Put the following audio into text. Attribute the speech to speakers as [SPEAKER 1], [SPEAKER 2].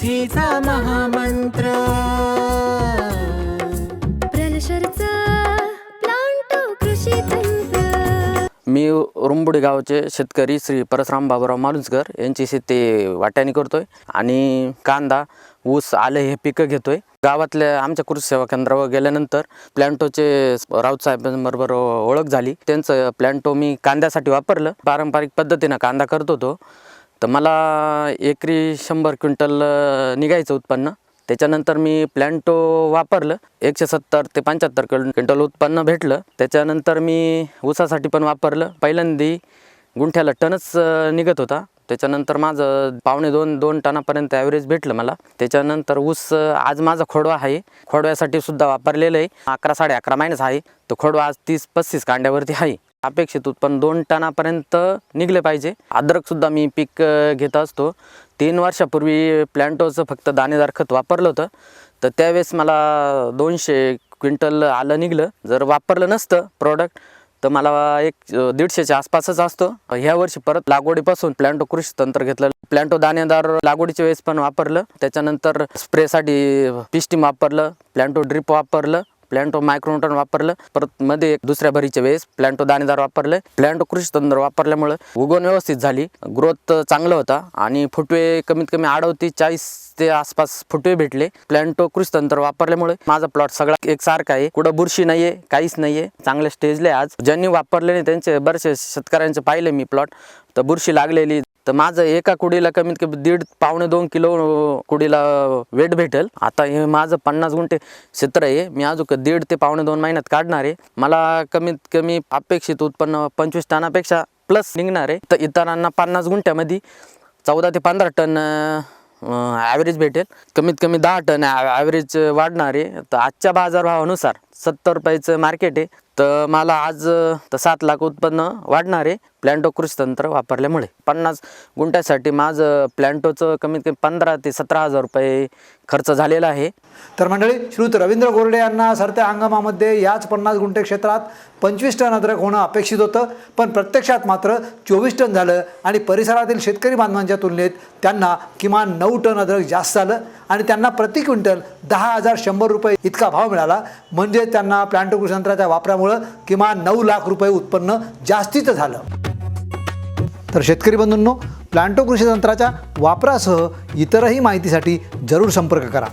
[SPEAKER 1] शेतीचा महामंत्र.
[SPEAKER 2] प्रलशरचा प्लांटो कृषी तंत्र.
[SPEAKER 3] मी रुंबुडी गावचे शेतकरी श्री परसराम बाबूराव मालुसकर यांची शेती वाट्याने करतोय आणि कांदा ऊस आले हे पिकं घेतोय. गावातल्या आमच्या कृषी सेवा केंद्रावर गेल्यानंतर प्लॅन्टोचे राऊत साहेबांबरोबर ओळख झाली. त्यांचं प्लॅन्टो मी कांद्यासाठी वापरलं. पारंपरिक पद्धतीनं कांदा करत होतो. तर मला एकरी शंभर क्विंटल निघायचं उत्पन्न. त्याच्यानंतर मी प्लॅन्टो वापरलं. एकशे सत्तर ते पंच्याहत्तर क्विंटल उत्पन्न भेटलं. त्याच्यानंतर मी ऊसासाठी पण वापरलं. पहिल्यांदी गुंठ्याला टनच निघत होता. त्याच्यानंतर माझं पावणे दोन दोन टनापर्यंत ॲव्हरेज भेटलं मला. त्याच्यानंतर ऊस आज माझा खोडवा आहे. खोडव्यासाठी सुद्धा वापरलेलं आहे. अकरा साडे अकरा मायनस आहे. तो खोडवा आज तीस पस्तीस कांड्यावरती आहे. अपेक्षित उत्पन्न दोन टनापर्यंत निघले पाहिजे. अद्रकसुद्धा मी पीक घेत असतो. तीन वर्षापूर्वी प्लॅन्टोचं फक्त दाणेदार खत वापरलं होतं. तर त्यावेळेस मला दोनशे क्विंटल आलं निघलं. जर वापरलं नसतं प्रॉडक्ट तर मला एक दीडशेच्या आसपासच असतो. ह्या वर्षी परत लागवडीपासून प्लॅन्टो कृषी तंत्र घेतलं. प्लॅन्टो दाणेदार लागवडीच्या वेळेस पण वापरलं. त्याच्यानंतर स्प्रेसाठी पिस्टीम वापरलं. प्लॅन्टो ड्रिप वापरलं. प्लॅन्टो मायक्रोन्यूटन वापरलं परत मध्ये एक दुसऱ्या भरीच्या वेळेस प्लॅन्टो दाणेदार वापरलं प्लॅन्टो कृषी तंत्र वापरल्यामुळं उगवण व्यवस्थित झाली ग्रोथ चांगलं होता आणि फुटवे कमीत कमी अडवती चाळीस ते आसपास फुटवे भेटले. प्लॅन्टो कृषी तंत्र वापरल्यामुळे माझा प्लॉट सगळा एकसारखा आहे कुठं बुरशी नाहीये काहीच नाहीये चांगल्या स्टेजले आज. ज्यांनी वापरले नाही त्यांचे बरेचसे शेतकऱ्यांचे पाहिले मी प्लॉट तर बुरशी लागलेली तर माझं एका कुडीला कमीत कमी दीड पावणे दोन किलो कुडीला वेट भेटेल. आता हे माझं पन्नास गुंठे क्षेत्र आहे. मी अजून दीड ते पावणे दोन महिन्यात काढणार आहे. मला कमीत कमी अपेक्षित उत्पन्न पंचवीस टनापेक्षा प्लस निघणार आहे. तर इतरांना पन्नास गुंठ्यामध्ये चौदा ते पंधरा टन ॲव्हरेज भेटेल. कमीत कमी दहा टन ॲव्हरेज वाढणार आहे. तर आजच्या बाजारभावानुसार सत्तर रुपयाचं मार्केट आहे. तर मला आज तर सात लाख उत्पन्न वाढणार आहे. प्लॅन्टो कृषी तंत्र वापरल्यामुळे. पन्नास गुंठ्यासाठी माझं प्लॅन्टोचं कमीत कमी पंधरा ते सतरा हजार रुपये खर्च झालेला आहे.
[SPEAKER 4] तर मंडळी श्रुत रवींद्र गोरडे यांना सरत्या हंगामामध्ये याच पन्नास गुंठे क्षेत्रात पंचवीस टन अद्रक होणं अपेक्षित होतं. पण प्रत्यक्षात मात्र चोवीस टन झालं आणि परिसरातील शेतकरी बांधवांच्या तुलनेत त्यांना किमान नऊ टन अद्रक जास्त झालं आणि त्यांना प्रति क्विंटल दहा हजार शंभर रुपये इतका भाव मिळाला. त्यांना प्लांटो कृषी यंत्राच्या वापरामुळं किमान नऊ लाख रुपये उत्पन्न जास्तीचं झालं. तर शेतकरी बंधूंनो प्लांटो कृषी तंत्राच्या वापरासह इतरही माहितीसाठी जरूर संपर्क करा.